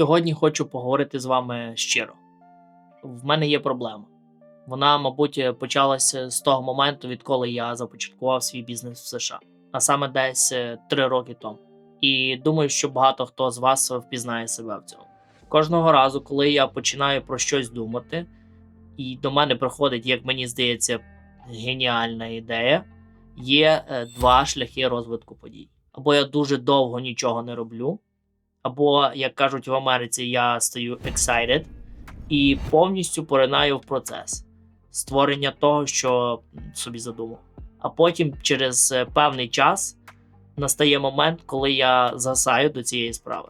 Сьогодні хочу поговорити з вами щиро. В мене є проблема. Вона, мабуть, почалася з того моменту, відколи я започаткував свій бізнес в США, а саме десь е, три роки тому. І думаю, що багато хто з вас впізнає себе в цьому. Кожного разу, коли я починаю про щось думати, і до мене приходить, як мені здається, геніальна ідея, є е, два шляхи розвитку подій. Або я дуже довго нічого не роблю, або, як кажуть в Америці, я стаю excited і повністю поринаю в процес створення того, що собі задумав. А потім, через е, певний час, настає момент, коли я засаю до цієї справи.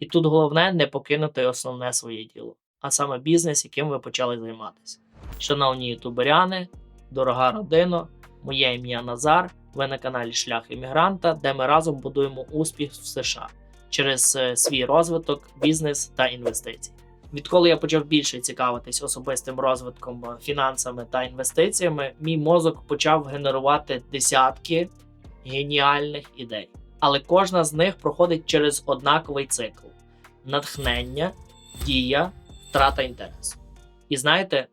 І тут головне не покинути основне своє діло, а саме бізнес, яким ви почали займатися. Шановні ютуберяни, дорога родино, моє ім'я Назар. Ви на каналі Шлях іммігранта, де ми разом будуємо успіх в США через е, свій розвиток, бізнес та інвестиції. Відколи я почав більше цікавитись особистим розвитком, е, фінансами та інвестиціями, мій мозок почав генерувати десятки геніальних ідей. Але кожна з них проходить через однаковий цикл: натхнення, дія, втрата інтересу. І знаєте,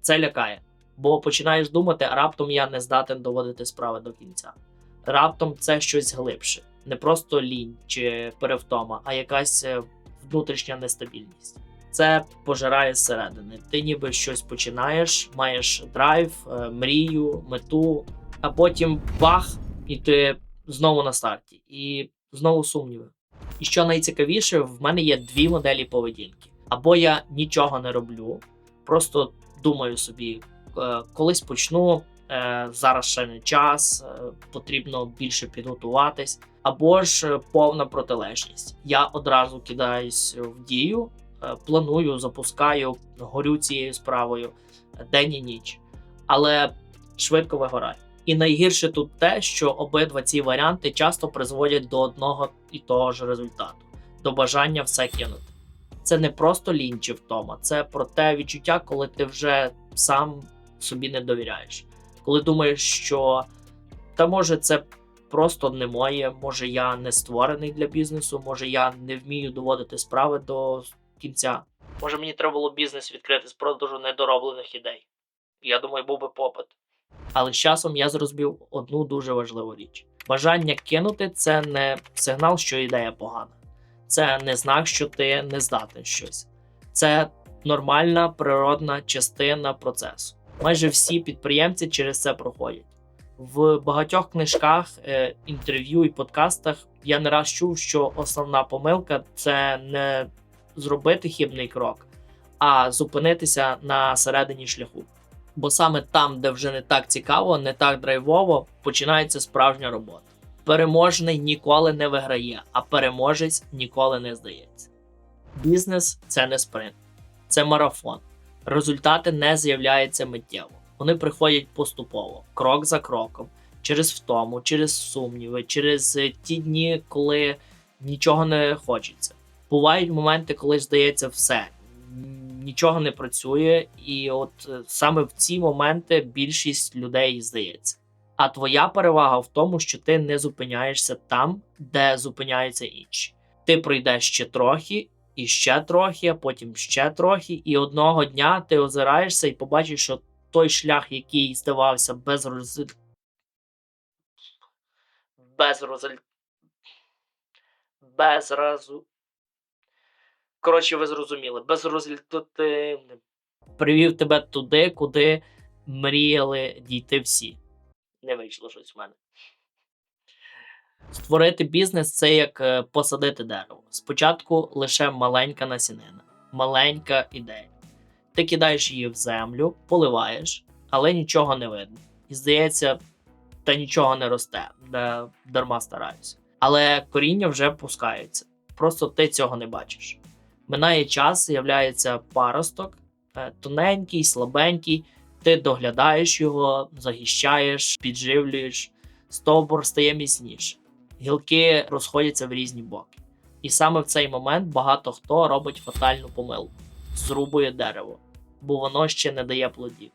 це лякає, бо починаєш думати, раптом я не здатен доводити справи до кінця. Раптом це щось глибше, не просто лінь чи перевтома, а якась е, внутрішня нестабільність. Це пожирає зсередини. Ти ніби щось починаєш, маєш драйв, е, мрію, мету, а потім бах, і ти знову на старті, і знову сумніви. І що найцікавіше, в мене є дві моделі поведінки. Або я нічого не роблю, просто думаю собі, е, колись почну, зараз ще не час, е, потрібно більше підготуватись. Або ж е, повна протилежність. Я одразу кидаюсь в дію, е, планую, запускаю, горю цією справою е, день і ніч, але швидко вигораю. І найгірше тут те, що обидва ці варіанти часто призводять до одного і того ж результату до бажання все кинути. Це не просто лінь чи втома, це про те відчуття, коли ти вже сам собі не довіряєш. Коли думаєш, що та може це просто не моє, може я не створений для бізнесу, може я не вмію доводити справи до кінця. Може мені треба було бізнес відкрити з продажу недороблених ідей. Я думаю, був би попит. Але з часом я зрозумів одну дуже важливу річ: бажання кинути це не сигнал, що ідея погана, це не знак, що ти не здатен щось. Це нормальна природна частина процесу. Майже всі підприємці через це проходять. В багатьох книжках, е, інтерв'ю і подкастах я не раз чув, що основна помилка це не зробити хибний крок, а зупинитися на середині шляху. Бо саме там, де вже не так цікаво, не так драйвово, починається справжня робота. Переможний ніколи не виграє, а переможець ніколи не здається. Бізнес це не спринт, це марафон. Результати не з'являються миттєво. Вони приходять поступово, крок за кроком, через втому, через сумніви, через е, ті дні, коли нічого не хочеться. Бувають моменти, коли здається все, нічого не працює, і от е, саме в ці моменти більшість людей здається. А твоя перевага в тому, що ти не зупиняєшся там, де зупиняються інші. Ти пройдеш ще трохи, і ще трохи, а потім ще трохи, і одного дня ти озираєшся і побачиш, що той шлях, який здавався без резуль... без резуль... без резу... Коротше, ви зрозуміли, безрезультативним. Привів тебе туди, куди мріяли дійти всі. Не вийшло щось в мене. Створити бізнес це як е, посадити дерево. Спочатку лише маленька насінина, маленька ідея. Ти кидаєш її в землю, поливаєш, але нічого не видно. І здається, та нічого не росте, де дарма стараюся. Але коріння вже пускається. Просто ти цього не бачиш. Минає час, з'являється паросток, е, тоненький, слабенький. Ти доглядаєш його, захищаєш, підживлюєш, стовбур стає міцніше, гілки розходяться в різні боки. І саме в цей момент багато хто робить фатальну помилку, зрубує дерево, бо воно ще не дає плодів,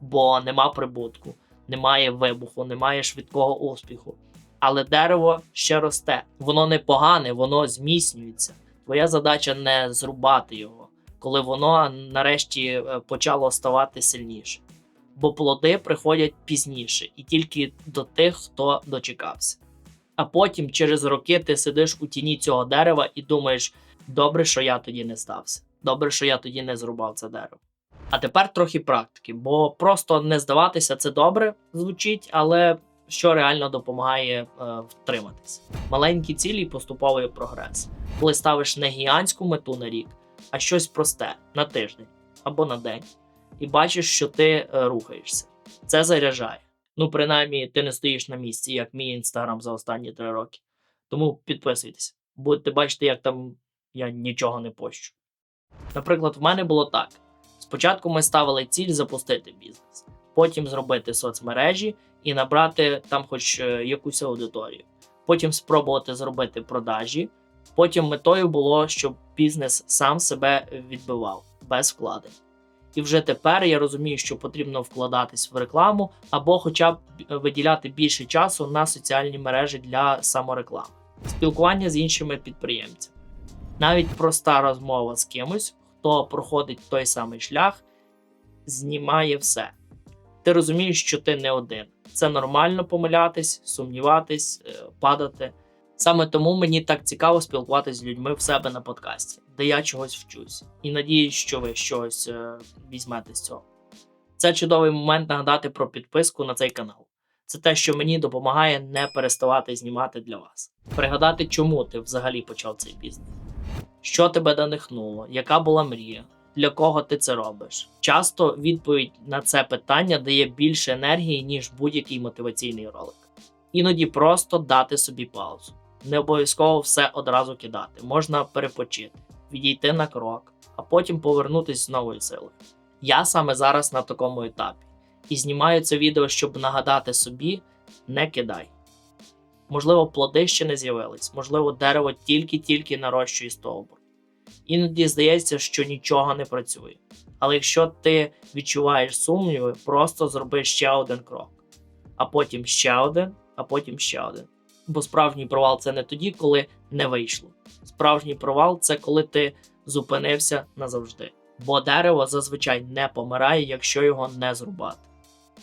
бо нема прибутку, немає вибуху, немає швидкого успіху. Але дерево ще росте, воно не погане, воно зміцнюється. Твоя задача не зрубати його, коли воно нарешті е, почало ставати сильніше. Бо плоди приходять пізніше і тільки до тих, хто дочекався. А потім, через роки, ти сидиш у тіні цього дерева і думаєш: добре, що я тоді не стався, добре, що я тоді не зрубав це дерево. А тепер трохи практики, бо просто не здаватися це добре звучить, але що реально допомагає е, втриматись. Маленькі цілі і поступовий прогрес. Коли ставиш не гігантську мету на рік, а щось просте на тиждень або на день, і бачиш, що ти е, рухаєшся. Це заряджає. Ну, принаймні, ти не стоїш на місці, як мій інстаграм за останні три роки. Тому підписуйтесь, будете бачити, як там я нічого не пощу. Наприклад, в мене було так: спочатку ми ставили ціль запустити бізнес, потім зробити соцмережі і набрати там хоч е, якусь аудиторію, потім спробувати зробити продажі. Потім метою було, щоб бізнес сам себе відбивав без вкладень. І вже тепер я розумію, що потрібно вкладатись в рекламу або хоча б виділяти більше часу на соціальні мережі для самореклами, спілкування з іншими підприємцями. Навіть проста розмова з кимось, хто проходить той самий шлях, знімає все. Ти розумієш, що ти не один. Це нормально помилятись, сумніватись, е, падати. Саме тому мені так цікаво спілкуватися з людьми в себе на подкасті, де я чогось вчусь, і надіюсь, що ви щось е, візьмете з цього. Це чудовий момент нагадати про підписку на цей канал. Це те, що мені допомагає не переставати знімати для вас. Пригадати, чому ти взагалі почав цей бізнес, що тебе надихнуло, яка була мрія, для кого ти це робиш. Часто відповідь на це питання дає більше енергії, ніж будь-який мотиваційний ролик. Іноді просто дати собі паузу. Не обов'язково все одразу кидати, можна перепочити, відійти на крок, а потім повернутися з новою силою. Я саме зараз на такому етапі і знімаю це відео, щоб нагадати собі: не кидай. Можливо, плоди ще не з'явились, можливо, дерево тільки-тільки нарощує стовбур. Іноді здається, що нічого не працює. Але якщо ти відчуваєш сумніви, просто зроби ще один крок, а потім ще один, а потім ще один. Бо справжній провал це не тоді, коли не вийшло. Справжній провал це коли ти зупинився назавжди. Бо дерево зазвичай не помирає, якщо його не зрубати.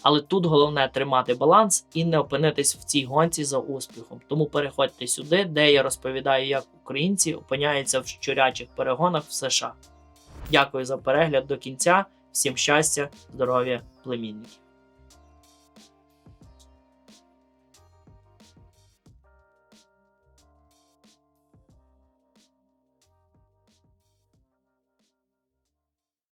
Але тут головне тримати баланс і не опинитись в цій гонці за успіхом. Тому переходьте сюди, де я розповідаю, як українці опиняються в щурячих перегонах в США. Дякую за перегляд до кінця. Всім щастя, здоров'я, племінників.